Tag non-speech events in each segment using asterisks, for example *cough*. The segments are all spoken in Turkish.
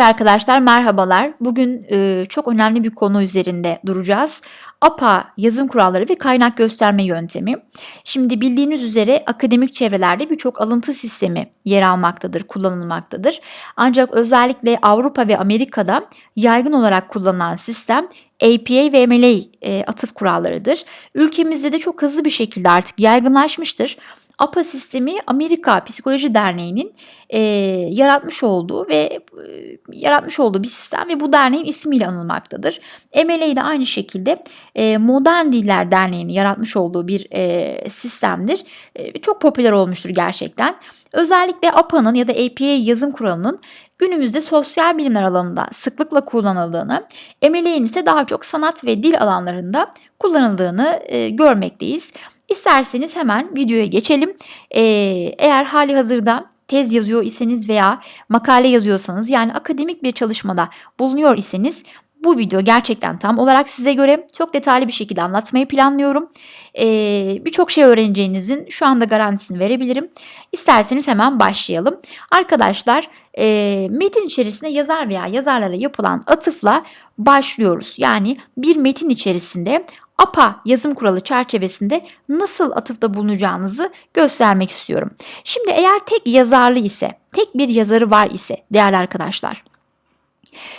Arkadaşlar merhabalar. Bugün e, çok önemli bir konu üzerinde duracağız. APA yazım kuralları ve kaynak gösterme yöntemi. Şimdi bildiğiniz üzere akademik çevrelerde birçok alıntı sistemi yer almaktadır, kullanılmaktadır. Ancak özellikle Avrupa ve Amerika'da yaygın olarak kullanılan sistem APA ve MLA e, atıf kurallarıdır. Ülkemizde de çok hızlı bir şekilde artık yaygınlaşmıştır. APA sistemi Amerika Psikoloji Derneği'nin e, yaratmış olduğu ve e, yaratmış olduğu bir sistem ve bu derneğin ismiyle anılmaktadır. MLA de aynı şekilde e, Modern Diller Derneği'nin yaratmış olduğu bir e, sistemdir. E, çok popüler olmuştur gerçekten. Özellikle APA'nın ya da APA yazım kuralının günümüzde sosyal bilimler alanında sıklıkla kullanıldığını, MLA'nin ise daha çok sanat ve dil alanlarında kullanıldığını e, görmekteyiz. İsterseniz hemen videoya geçelim. E, eğer hali hazırda tez yazıyor iseniz veya makale yazıyorsanız yani akademik bir çalışmada bulunuyor iseniz bu video gerçekten tam olarak size göre çok detaylı bir şekilde anlatmayı planlıyorum. Ee, Birçok şey öğreneceğinizin şu anda garantisini verebilirim. İsterseniz hemen başlayalım. Arkadaşlar e, metin içerisinde yazar veya yazarlara yapılan atıfla başlıyoruz. Yani bir metin içerisinde APA yazım kuralı çerçevesinde nasıl atıfta bulunacağınızı göstermek istiyorum. Şimdi eğer tek yazarlı ise, tek bir yazarı var ise değerli arkadaşlar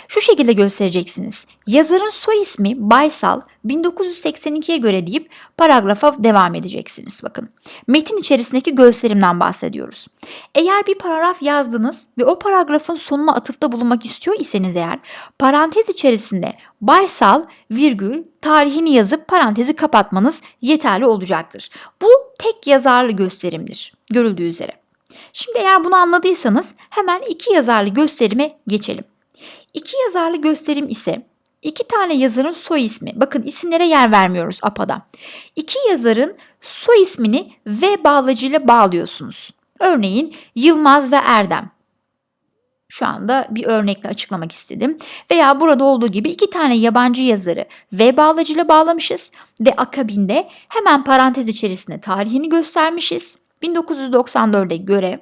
şu şekilde göstereceksiniz. Yazarın soy ismi Baysal 1982'ye göre deyip paragrafa devam edeceksiniz. Bakın metin içerisindeki gösterimden bahsediyoruz. Eğer bir paragraf yazdınız ve o paragrafın sonuna atıfta bulunmak istiyor iseniz eğer parantez içerisinde Baysal virgül tarihini yazıp parantezi kapatmanız yeterli olacaktır. Bu tek yazarlı gösterimdir görüldüğü üzere. Şimdi eğer bunu anladıysanız hemen iki yazarlı gösterime geçelim. İki yazarlı gösterim ise iki tane yazarın soy ismi. Bakın isimlere yer vermiyoruz APA'da. İki yazarın soy ismini V bağlacıyla bağlıyorsunuz. Örneğin Yılmaz ve Erdem. Şu anda bir örnekle açıklamak istedim. Veya burada olduğu gibi iki tane yabancı yazarı V bağlacıyla bağlamışız ve akabinde hemen parantez içerisinde tarihini göstermişiz. 1994'e göre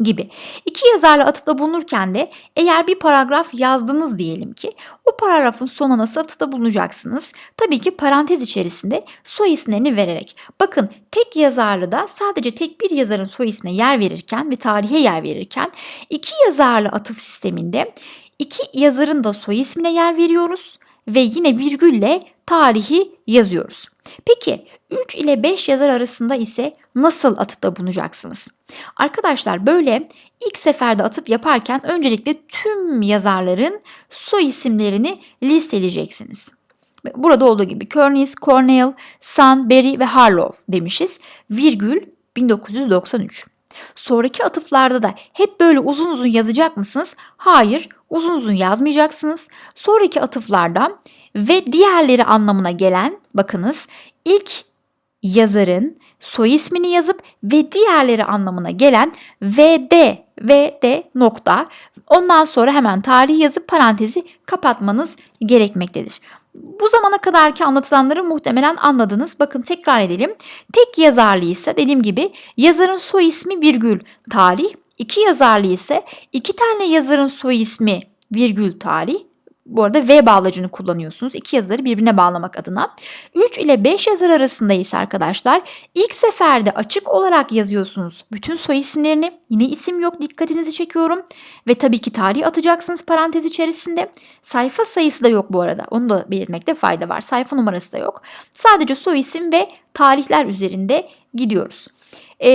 gibi. İki yazarla atıfta bulunurken de eğer bir paragraf yazdınız diyelim ki o paragrafın sonuna nasıl atıfta bulunacaksınız? Tabii ki parantez içerisinde soy isimlerini vererek. Bakın tek yazarlı da sadece tek bir yazarın soy ismine yer verirken ve tarihe yer verirken iki yazarlı atıf sisteminde iki yazarın da soy ismine yer veriyoruz ve yine virgülle tarihi yazıyoruz. Peki 3 ile 5 yazar arasında ise nasıl atıfta bulunacaksınız? Arkadaşlar böyle ilk seferde atıp yaparken öncelikle tüm yazarların soy isimlerini listeleyeceksiniz. Burada olduğu gibi Körnis, Cornell, Sun, Berry ve Harlow demişiz. Virgül 1993. Sonraki atıflarda da hep böyle uzun uzun yazacak mısınız? Hayır, uzun uzun yazmayacaksınız. Sonraki atıflarda ve diğerleri anlamına gelen bakınız ilk yazarın soy ismini yazıp ve diğerleri anlamına gelen VD VD nokta ondan sonra hemen tarih yazıp parantezi kapatmanız gerekmektedir. Bu zamana kadarki anlatılanları muhtemelen anladınız. Bakın tekrar edelim. Tek yazarlı ise dediğim gibi yazarın soy ismi virgül tarih. İki yazarlı ise iki tane yazarın soy ismi virgül tarih bu arada V bağlacını kullanıyorsunuz. İki yazarı birbirine bağlamak adına. 3 ile 5 yazar arasında ise arkadaşlar ilk seferde açık olarak yazıyorsunuz. Bütün soy isimlerini yine isim yok dikkatinizi çekiyorum. Ve tabii ki tarih atacaksınız parantez içerisinde. Sayfa sayısı da yok bu arada. Onu da belirtmekte fayda var. Sayfa numarası da yok. Sadece soy isim ve tarihler üzerinde gidiyoruz e,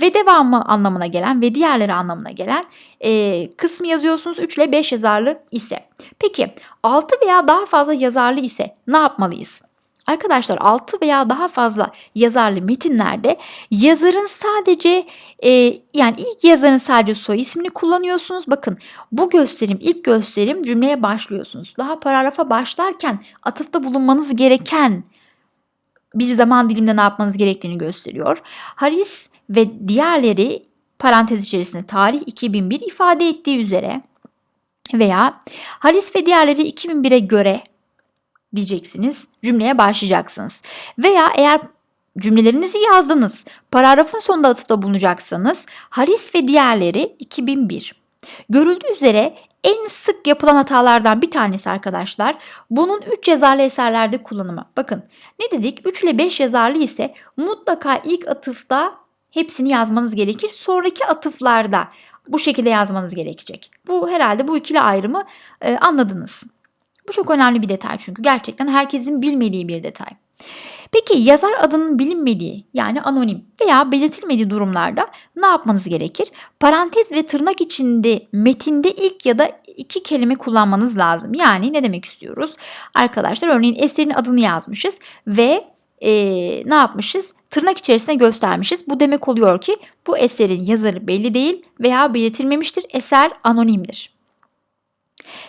ve devamı anlamına gelen ve diğerleri anlamına gelen e, kısmı yazıyorsunuz 3 ile 5 yazarlı ise. Peki 6 veya daha fazla yazarlı ise ne yapmalıyız? Arkadaşlar 6 veya daha fazla yazarlı metinlerde yazarın sadece e, yani ilk yazarın sadece soy ismini kullanıyorsunuz. Bakın bu gösterim ilk gösterim cümleye başlıyorsunuz. Daha paragrafa başlarken atıfta bulunmanız gereken bir zaman diliminde ne yapmanız gerektiğini gösteriyor. Haris ve diğerleri parantez içerisinde tarih 2001 ifade ettiği üzere veya Haris ve diğerleri 2001'e göre diyeceksiniz. Cümleye başlayacaksınız. Veya eğer cümlelerinizi yazdınız, paragrafın sonunda atıfta bulunacaksanız Haris ve diğerleri 2001. Görüldüğü üzere en sık yapılan hatalardan bir tanesi arkadaşlar. Bunun 3 yazarlı eserlerde kullanımı. Bakın ne dedik? 3 ile 5 yazarlı ise mutlaka ilk atıfta hepsini yazmanız gerekir. Sonraki atıflarda bu şekilde yazmanız gerekecek. Bu herhalde bu ikili ayrımı e, anladınız. Bu çok önemli bir detay çünkü gerçekten herkesin bilmediği bir detay. Peki yazar adının bilinmediği yani anonim veya belirtilmediği durumlarda ne yapmanız gerekir? Parantez ve tırnak içinde metinde ilk ya da iki kelime kullanmanız lazım. Yani ne demek istiyoruz? Arkadaşlar örneğin eserin adını yazmışız ve e, ne yapmışız? Tırnak içerisine göstermişiz. Bu demek oluyor ki bu eserin yazarı belli değil veya belirtilmemiştir. Eser anonimdir.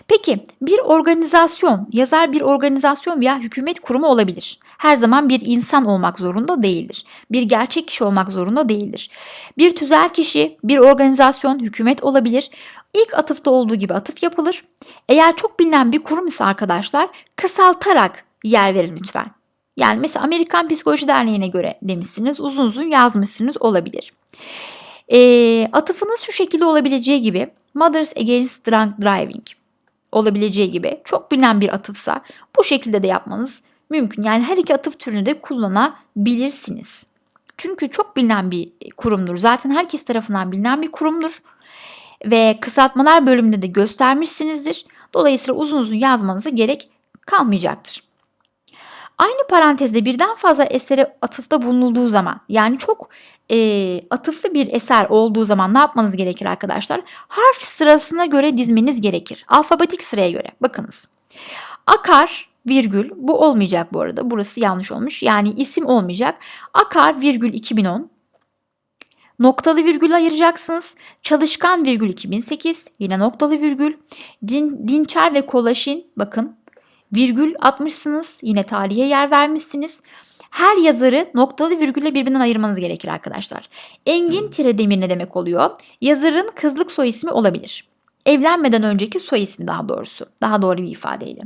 Peki bir organizasyon, yazar bir organizasyon veya hükümet kurumu olabilir. Her zaman bir insan olmak zorunda değildir. Bir gerçek kişi olmak zorunda değildir. Bir tüzel kişi, bir organizasyon, hükümet olabilir. İlk atıfta olduğu gibi atıf yapılır. Eğer çok bilinen bir kurum ise arkadaşlar kısaltarak yer verin lütfen. Yani mesela Amerikan Psikoloji Derneği'ne göre demişsiniz, uzun uzun yazmışsınız olabilir. E, atıfınız şu şekilde olabileceği gibi Mothers Against Drunk Driving olabileceği gibi çok bilinen bir atıfsa bu şekilde de yapmanız mümkün. Yani her iki atıf türünü de kullanabilirsiniz. Çünkü çok bilinen bir kurumdur. Zaten herkes tarafından bilinen bir kurumdur. Ve kısaltmalar bölümünde de göstermişsinizdir. Dolayısıyla uzun uzun yazmanıza gerek kalmayacaktır. Aynı parantezde birden fazla esere atıfta bulunulduğu zaman yani çok e, atıflı bir eser olduğu zaman ne yapmanız gerekir arkadaşlar? Harf sırasına göre dizmeniz gerekir. Alfabetik sıraya göre. Bakınız. Akar virgül bu olmayacak bu arada. Burası yanlış olmuş. Yani isim olmayacak. Akar virgül 2010 Noktalı virgül ayıracaksınız. Çalışkan virgül 2008 yine noktalı virgül. Din, Dinçer ve Kolaşin bakın virgül atmışsınız. Yine tarihe yer vermişsiniz. Her yazarı noktalı virgülle birbirinden ayırmanız gerekir arkadaşlar. Engin tire demir ne demek oluyor? Yazarın kızlık soy ismi olabilir. Evlenmeden önceki soy ismi daha doğrusu. Daha doğru bir ifadeyle.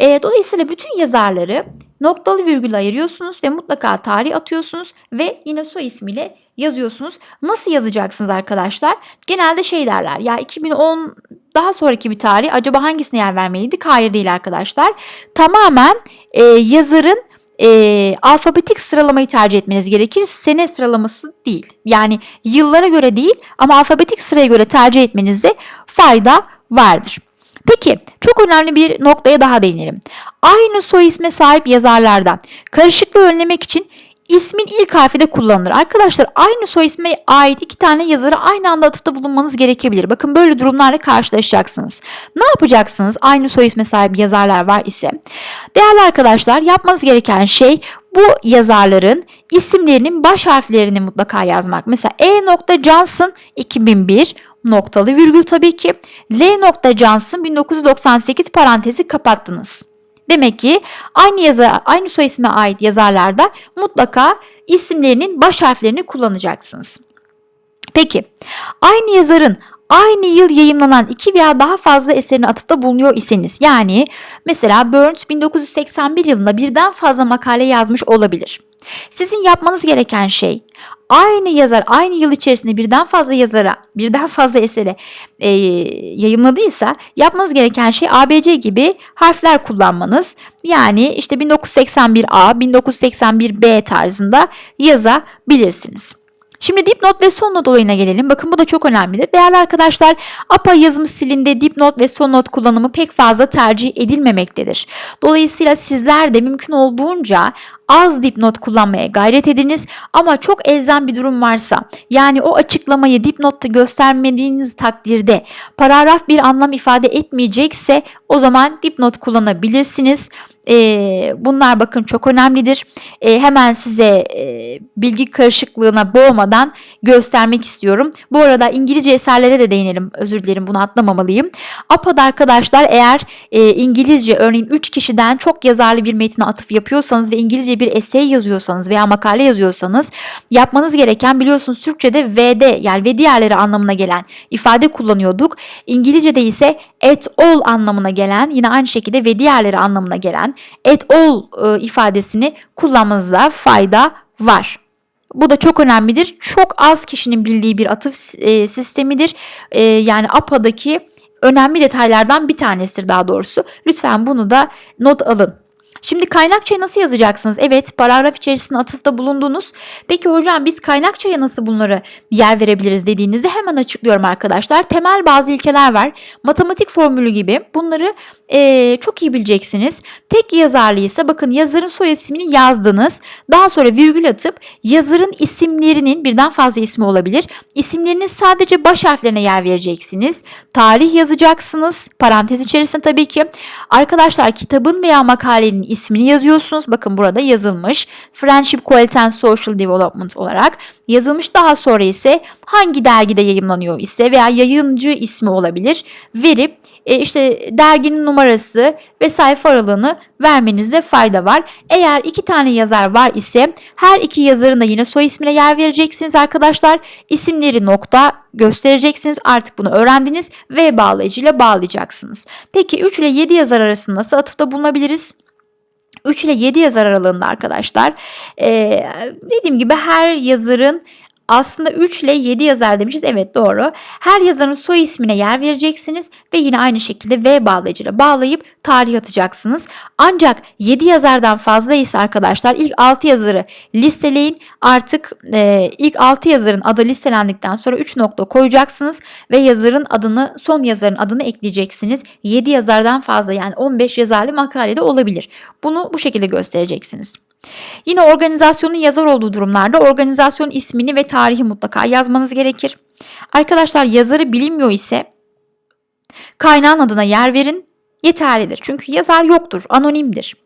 E, dolayısıyla bütün yazarları noktalı virgül ayırıyorsunuz ve mutlaka tarih atıyorsunuz ve yine soy ismiyle yazıyorsunuz. Nasıl yazacaksınız arkadaşlar? Genelde şey derler ya 2010 daha sonraki bir tarih acaba hangisine yer vermeliydik? Hayır değil arkadaşlar. Tamamen e, yazarın e, alfabetik sıralamayı tercih etmeniz gerekir. Sene sıralaması değil. Yani yıllara göre değil ama alfabetik sıraya göre tercih etmenizde fayda vardır. Peki çok önemli bir noktaya daha değinelim. Aynı soy isme sahip yazarlardan karışıklığı önlemek için ismin ilk harfi de kullanılır. Arkadaşlar aynı soy isme ait iki tane yazarı aynı anda atıfta bulunmanız gerekebilir. Bakın böyle durumlarla karşılaşacaksınız. Ne yapacaksınız? Aynı soy isme sahip yazarlar var ise. Değerli arkadaşlar yapmanız gereken şey bu yazarların isimlerinin baş harflerini mutlaka yazmak. Mesela E. Johnson 2001 noktalı virgül tabii ki. L. Johnson 1998 parantezi kapattınız. Demek ki aynı yazar, aynı soy isme ait yazarlarda mutlaka isimlerinin baş harflerini kullanacaksınız. Peki, aynı yazarın aynı yıl yayımlanan iki veya daha fazla eserin atıfta bulunuyor iseniz yani mesela Burns 1981 yılında birden fazla makale yazmış olabilir. Sizin yapmanız gereken şey aynı yazar aynı yıl içerisinde birden fazla yazara, birden fazla esere e, yayınladıysa yapmanız gereken şey ABC gibi harfler kullanmanız. Yani işte 1981A, 1981B tarzında yazabilirsiniz. Şimdi dipnot ve son not olayına gelelim. Bakın bu da çok önemlidir. Değerli arkadaşlar APA yazım stilinde dipnot ve son not kullanımı pek fazla tercih edilmemektedir. Dolayısıyla sizler de mümkün olduğunca az dipnot kullanmaya gayret ediniz ama çok elzem bir durum varsa yani o açıklamayı dipnotta göstermediğiniz takdirde paragraf bir anlam ifade etmeyecekse o zaman dipnot kullanabilirsiniz. Ee, bunlar bakın çok önemlidir. Ee, hemen size e, bilgi karışıklığına boğmadan göstermek istiyorum. Bu arada İngilizce eserlere de değinelim. Özür dilerim bunu atlamamalıyım. APA'da arkadaşlar eğer e, İngilizce örneğin 3 kişiden çok yazarlı bir metine atıf yapıyorsanız ve İngilizce bir essay yazıyorsanız veya makale yazıyorsanız yapmanız gereken biliyorsunuz Türkçe'de vd yani ve diğerleri anlamına gelen ifade kullanıyorduk. İngilizce'de ise at all anlamına gelen yine aynı şekilde ve diğerleri anlamına gelen at all e, ifadesini kullanmanızda fayda var. Bu da çok önemlidir. Çok az kişinin bildiği bir atıf e, sistemidir. E, yani APA'daki önemli detaylardan bir tanesidir daha doğrusu. Lütfen bunu da not alın. Şimdi kaynakçayı nasıl yazacaksınız? Evet paragraf içerisinde atıfta bulundunuz. Peki hocam biz kaynakçaya nasıl bunları yer verebiliriz dediğinizde hemen açıklıyorum arkadaşlar. Temel bazı ilkeler var. Matematik formülü gibi bunları eee, çok iyi bileceksiniz. Tek yazarlı ise bakın yazarın soy ismini yazdınız. Daha sonra virgül atıp yazarın isimlerinin birden fazla ismi olabilir. İsimlerinin sadece baş harflerine yer vereceksiniz. Tarih yazacaksınız. Parantez içerisinde tabii ki. Arkadaşlar kitabın veya makalenin ismini yazıyorsunuz. Bakın burada yazılmış. Friendship Quality and Social Development olarak yazılmış. Daha sonra ise hangi dergide yayımlanıyor ise veya yayıncı ismi olabilir. Verip e, işte derginin numarası ve sayfa aralığını vermenizde fayda var. Eğer iki tane yazar var ise her iki yazarın da yine soy ismine yer vereceksiniz arkadaşlar. İsimleri nokta göstereceksiniz. Artık bunu öğrendiniz ve bağlayıcıyla bağlayacaksınız. Peki 3 ile 7 yazar arasında nasıl atıfta bulunabiliriz? 3 ile 7 yazar aralığında arkadaşlar. Ee, dediğim gibi her yazarın aslında 3 ile 7 yazar demişiz. Evet doğru. Her yazarın soy ismine yer vereceksiniz ve yine aynı şekilde V bağlayıcıyla bağlayıp tarih atacaksınız. Ancak 7 yazardan fazla ise arkadaşlar ilk 6 yazarı listeleyin. Artık e, ilk 6 yazarın adı listelendikten sonra 3 nokta koyacaksınız ve yazarın adını son yazarın adını ekleyeceksiniz. 7 yazardan fazla yani 15 yazarlı makalede olabilir. Bunu bu şekilde göstereceksiniz. Yine organizasyonun yazar olduğu durumlarda organizasyon ismini ve tarihi mutlaka yazmanız gerekir. Arkadaşlar yazarı bilinmiyor ise kaynağın adına yer verin yeterlidir. Çünkü yazar yoktur, anonimdir.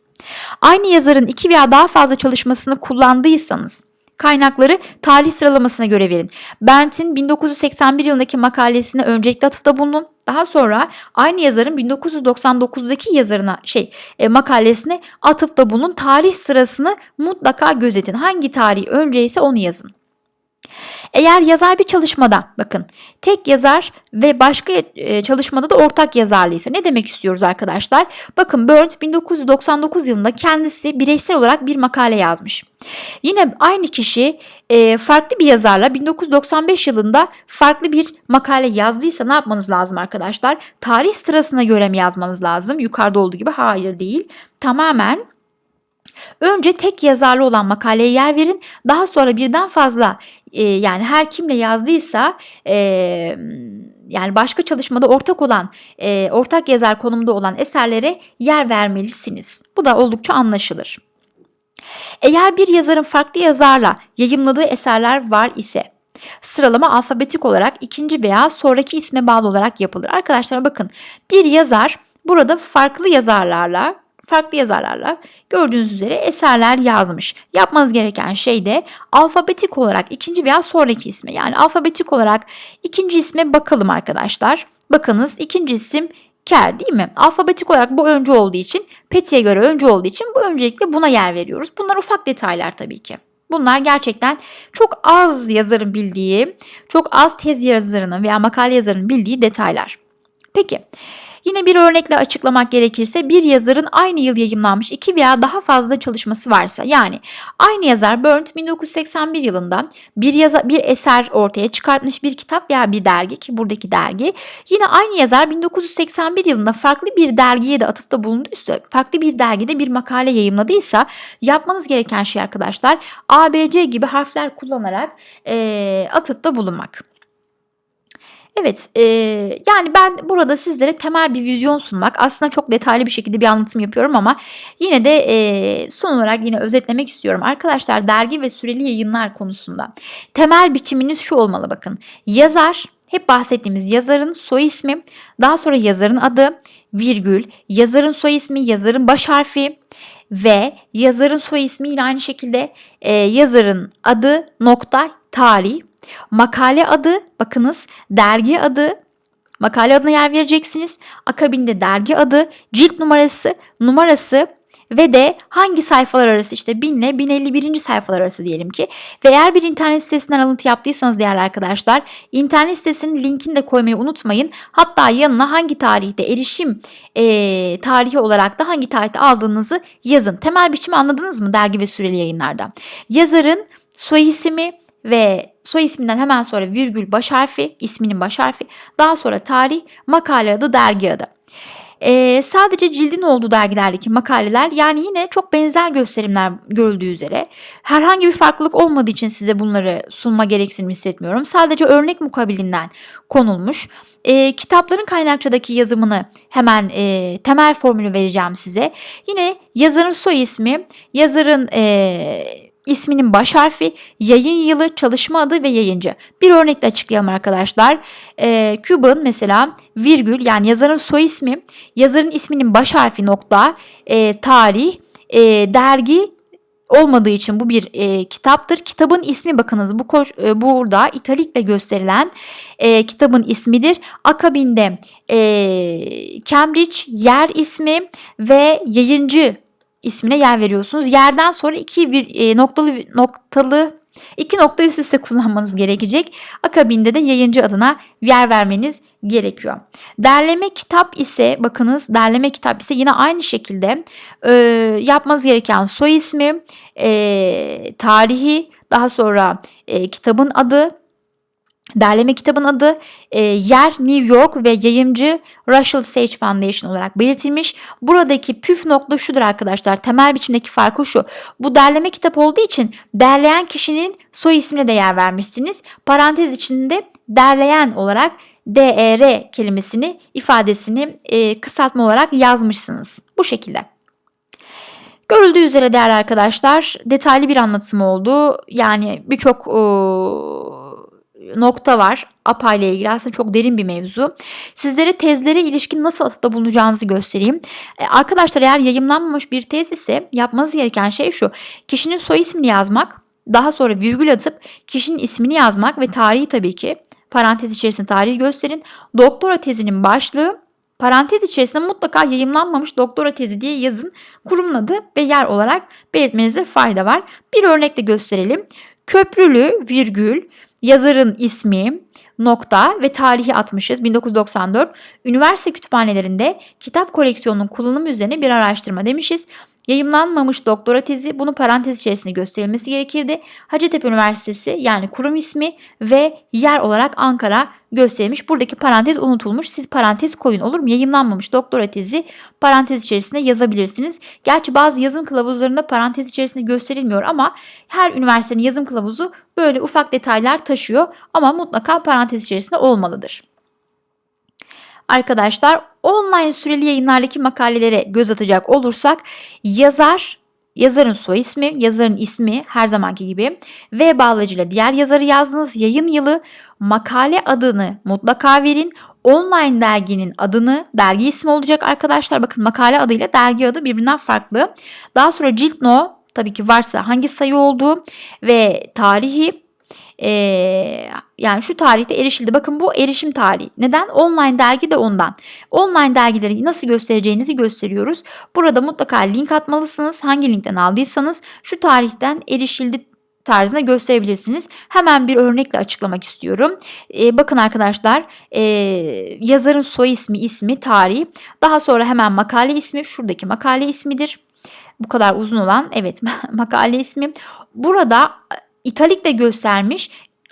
Aynı yazarın iki veya daha fazla çalışmasını kullandıysanız kaynakları tarih sıralamasına göre verin. Bernt'in 1981 yılındaki makalesine öncelikle atıfta bulunun. Daha sonra aynı yazarın 1999'daki yazarına şey e, makalesine atıfta bulunun. Tarih sırasını mutlaka gözetin. Hangi tarih önceyse onu yazın. Eğer yazar bir çalışmada bakın tek yazar ve başka e, çalışmada da ortak yazarlıysa ne demek istiyoruz arkadaşlar? Bakın Burns 1999 yılında kendisi bireysel olarak bir makale yazmış. Yine aynı kişi e, farklı bir yazarla 1995 yılında farklı bir makale yazdıysa ne yapmanız lazım arkadaşlar? Tarih sırasına göre mi yazmanız lazım? Yukarıda olduğu gibi hayır değil. Tamamen Önce tek yazarlı olan makaleye yer verin. Daha sonra birden fazla e, yani her kimle yazdıysa e, yani başka çalışmada ortak olan e, ortak yazar konumda olan eserlere yer vermelisiniz. Bu da oldukça anlaşılır. Eğer bir yazarın farklı yazarla yayımladığı eserler var ise Sıralama alfabetik olarak ikinci veya sonraki isme bağlı olarak yapılır. Arkadaşlar bakın bir yazar burada farklı yazarlarla farklı yazarlarla gördüğünüz üzere eserler yazmış. Yapmanız gereken şey de alfabetik olarak ikinci veya sonraki isme yani alfabetik olarak ikinci isme bakalım arkadaşlar. Bakınız ikinci isim Ker değil mi? Alfabetik olarak bu önce olduğu için, Peti'ye göre önce olduğu için bu öncelikle buna yer veriyoruz. Bunlar ufak detaylar tabii ki. Bunlar gerçekten çok az yazarın bildiği, çok az tez yazarının veya makale yazarının bildiği detaylar. Peki Yine bir örnekle açıklamak gerekirse bir yazarın aynı yıl yayımlanmış iki veya daha fazla çalışması varsa yani aynı yazar Burnt 1981 yılında bir, yaza, bir eser ortaya çıkartmış bir kitap veya bir dergi ki buradaki dergi yine aynı yazar 1981 yılında farklı bir dergiye de atıfta bulunduysa farklı bir dergide bir makale yayımladıysa yapmanız gereken şey arkadaşlar ABC gibi harfler kullanarak e, atıfta bulunmak. Evet, e, yani ben burada sizlere temel bir vizyon sunmak, aslında çok detaylı bir şekilde bir anlatım yapıyorum ama yine de e, son olarak yine özetlemek istiyorum. Arkadaşlar dergi ve süreli yayınlar konusunda temel biçiminiz şu olmalı bakın. Yazar, hep bahsettiğimiz yazarın soy ismi, daha sonra yazarın adı, virgül, yazarın soy ismi, yazarın baş harfi ve yazarın soy ismi yine aynı şekilde e, yazarın adı, nokta, tarih Makale adı, bakınız dergi adı, makale adına yer vereceksiniz. Akabinde dergi adı, cilt numarası, numarası ve de hangi sayfalar arası işte 1000 ile 1051. sayfalar arası diyelim ki. Ve eğer bir internet sitesinden alıntı yaptıysanız değerli arkadaşlar internet sitesinin linkini de koymayı unutmayın. Hatta yanına hangi tarihte erişim e, tarihi olarak da hangi tarihte aldığınızı yazın. Temel biçimi anladınız mı dergi ve süreli yayınlarda? Yazarın soy ismi ve soy isminden hemen sonra virgül baş harfi, isminin baş harfi, daha sonra tarih, makale adı, dergi adı. Ee, sadece cildin olduğu dergilerdeki makaleler yani yine çok benzer gösterimler görüldüğü üzere herhangi bir farklılık olmadığı için size bunları sunma gereksinimi hissetmiyorum. Sadece örnek mukabilinden konulmuş. Ee, kitapların kaynakçadaki yazımını hemen e, temel formülü vereceğim size. Yine yazarın soy ismi, yazarın e, isminin baş harfi, yayın yılı, çalışma adı ve yayıncı. Bir örnekle açıklayalım arkadaşlar. Ee, Cuban mesela virgül yani yazarın soy ismi, yazarın isminin baş harfi nokta, e, tarih, e, dergi olmadığı için bu bir e, kitaptır. Kitabın ismi bakınız bu koş, e, burada italikle gösterilen e, kitabın ismidir. Akabinde e, Cambridge yer ismi ve yayıncı ismine yer veriyorsunuz. Yerden sonra iki bir e, noktalı noktalı iki nokta üst üste kullanmanız gerekecek. Akabinde de yayıncı adına yer vermeniz gerekiyor. Derleme kitap ise bakınız derleme kitap ise yine aynı şekilde e, yapmanız gereken soy ismi, e, tarihi, daha sonra e, kitabın adı, Derleme kitabın adı e, yer New York ve yayımcı Russell Sage Foundation olarak belirtilmiş. Buradaki püf nokta şudur arkadaşlar. Temel biçimdeki farkı şu. Bu derleme kitap olduğu için derleyen kişinin soy ismine de yer vermişsiniz. Parantez içinde derleyen olarak DER kelimesini ifadesini e, kısaltma olarak yazmışsınız. Bu şekilde. Görüldüğü üzere değerli arkadaşlar detaylı bir anlatım oldu. Yani birçok nokta var. APA ile ilgili aslında çok derin bir mevzu. Sizlere tezlere ilişkin nasıl atıfta bulunacağınızı göstereyim. Ee, arkadaşlar eğer yayımlanmamış bir tez ise yapmanız gereken şey şu. Kişinin soy ismini yazmak, daha sonra virgül atıp kişinin ismini yazmak ve tarihi tabii ki parantez içerisinde tarihi gösterin. Doktora tezinin başlığı parantez içerisinde mutlaka yayımlanmamış doktora tezi diye yazın. Kurumun adı ve yer olarak belirtmenize fayda var. Bir örnek de gösterelim. Köprülü virgül yazarın ismi, nokta ve tarihi atmışız 1994. Üniversite kütüphanelerinde kitap koleksiyonunun kullanımı üzerine bir araştırma demişiz. Yayımlanmamış doktora tezi bunu parantez içerisinde gösterilmesi gerekirdi. Hacettepe Üniversitesi yani kurum ismi ve yer olarak Ankara gösterilmiş. Buradaki parantez unutulmuş. Siz parantez koyun olur mu? Yayımlanmamış doktora tezi parantez içerisinde yazabilirsiniz. Gerçi bazı yazım kılavuzlarında parantez içerisinde gösterilmiyor ama her üniversitenin yazım kılavuzu böyle ufak detaylar taşıyor ama mutlaka parantez içerisinde olmalıdır. Arkadaşlar online süreli yayınlardaki makalelere göz atacak olursak yazar yazarın soy ismi, yazarın ismi her zamanki gibi ve bağlacıyla diğer yazarı yazdınız. Yayın yılı, makale adını mutlaka verin. Online derginin adını, dergi ismi olacak arkadaşlar. Bakın makale adıyla dergi adı birbirinden farklı. Daha sonra cilt no tabii ki varsa hangi sayı olduğu ve tarihi ee, yani şu tarihte erişildi. Bakın bu erişim tarihi. Neden? Online dergi de ondan. Online dergileri nasıl göstereceğinizi gösteriyoruz. Burada mutlaka link atmalısınız. Hangi linkten aldıysanız şu tarihten erişildi tarzında gösterebilirsiniz. Hemen bir örnekle açıklamak istiyorum. Ee, bakın arkadaşlar e, yazarın soy ismi, ismi, tarihi. Daha sonra hemen makale ismi. Şuradaki makale ismidir. Bu kadar uzun olan evet *laughs* makale ismi. Burada italikle göstermiş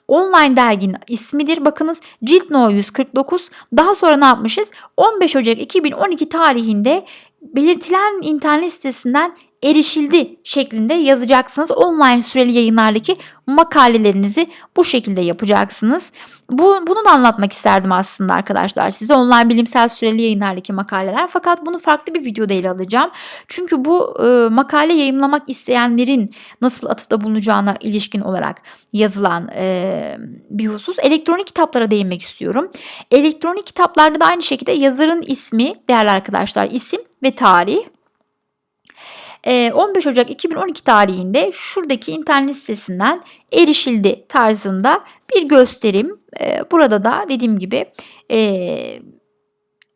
online derginin ismidir. Bakınız cilt no 149. Daha sonra ne yapmışız? 15 Ocak 2012 tarihinde belirtilen internet sitesinden erişildi şeklinde yazacaksınız. Online süreli yayınlardaki makalelerinizi bu şekilde yapacaksınız. Bu, bunu da anlatmak isterdim aslında arkadaşlar size. Online bilimsel süreli yayınlardaki makaleler. Fakat bunu farklı bir videoda ele alacağım. Çünkü bu e, makale yayınlamak isteyenlerin nasıl atıfta bulunacağına ilişkin olarak yazılan e, bir husus. Elektronik kitaplara değinmek istiyorum. Elektronik kitaplarda da aynı şekilde yazarın ismi değerli arkadaşlar isim ve tarih 15 Ocak 2012 tarihinde şuradaki internet sitesinden erişildi tarzında bir gösterim. Burada da dediğim gibi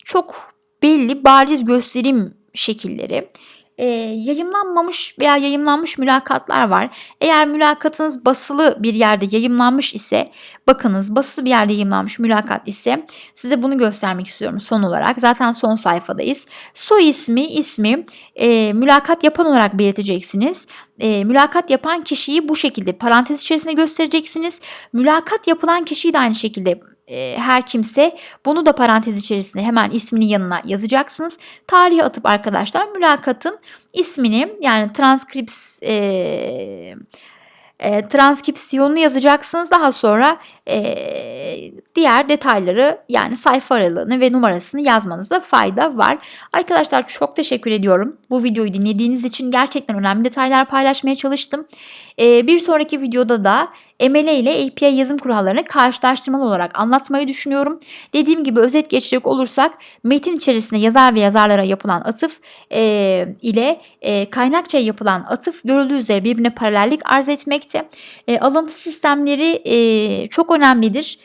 çok belli bariz gösterim şekilleri e, yayımlanmamış veya yayımlanmış mülakatlar var. Eğer mülakatınız basılı bir yerde yayımlanmış ise bakınız basılı bir yerde yayımlanmış mülakat ise size bunu göstermek istiyorum son olarak. Zaten son sayfadayız. Soy ismi, ismi e, mülakat yapan olarak belirteceksiniz. E, mülakat yapan kişiyi bu şekilde parantez içerisinde göstereceksiniz. Mülakat yapılan kişiyi de aynı şekilde e, her kimse bunu da parantez içerisinde hemen isminin yanına yazacaksınız. Tarihe atıp arkadaşlar mülakatın ismini yani transkrips e, e, transkripsiyonunu yazacaksınız. Daha sonra e, diğer detayları yani sayfa aralığını ve numarasını yazmanızda fayda var. Arkadaşlar çok teşekkür ediyorum. Bu videoyu dinlediğiniz için gerçekten önemli detaylar paylaşmaya çalıştım. E, bir sonraki videoda da ML ile API yazım kurallarını karşılaştırmalı olarak anlatmayı düşünüyorum. Dediğim gibi özet geçecek olursak metin içerisinde yazar ve yazarlara yapılan atıf e, ile e, kaynakçaya yapılan atıf görüldüğü üzere birbirine paralellik arz etmekte. E, alıntı sistemleri e, çok önemlidir.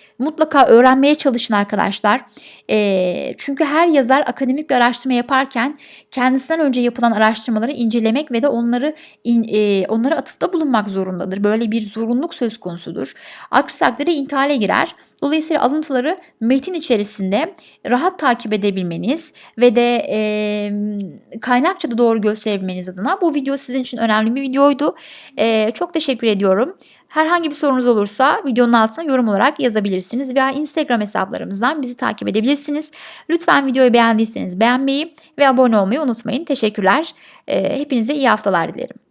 Öğrenmeye çalışın arkadaşlar. E, çünkü her yazar akademik bir araştırma yaparken kendisinden önce yapılan araştırmaları incelemek ve de onları in, e, onlara atıfta bulunmak zorundadır. Böyle bir zorunluluk söz konusudur. Aksi takdirde intihale girer. Dolayısıyla alıntıları metin içerisinde rahat takip edebilmeniz ve de e, kaynakça da doğru gösterebilmeniz adına bu video sizin için önemli bir videoydu. E, çok teşekkür ediyorum. Herhangi bir sorunuz olursa videonun altına yorum olarak yazabilirsiniz veya Instagram hesaplarımızdan bizi takip edebilirsiniz. Lütfen videoyu beğendiyseniz beğenmeyi ve abone olmayı unutmayın. Teşekkürler. Hepinize iyi haftalar dilerim.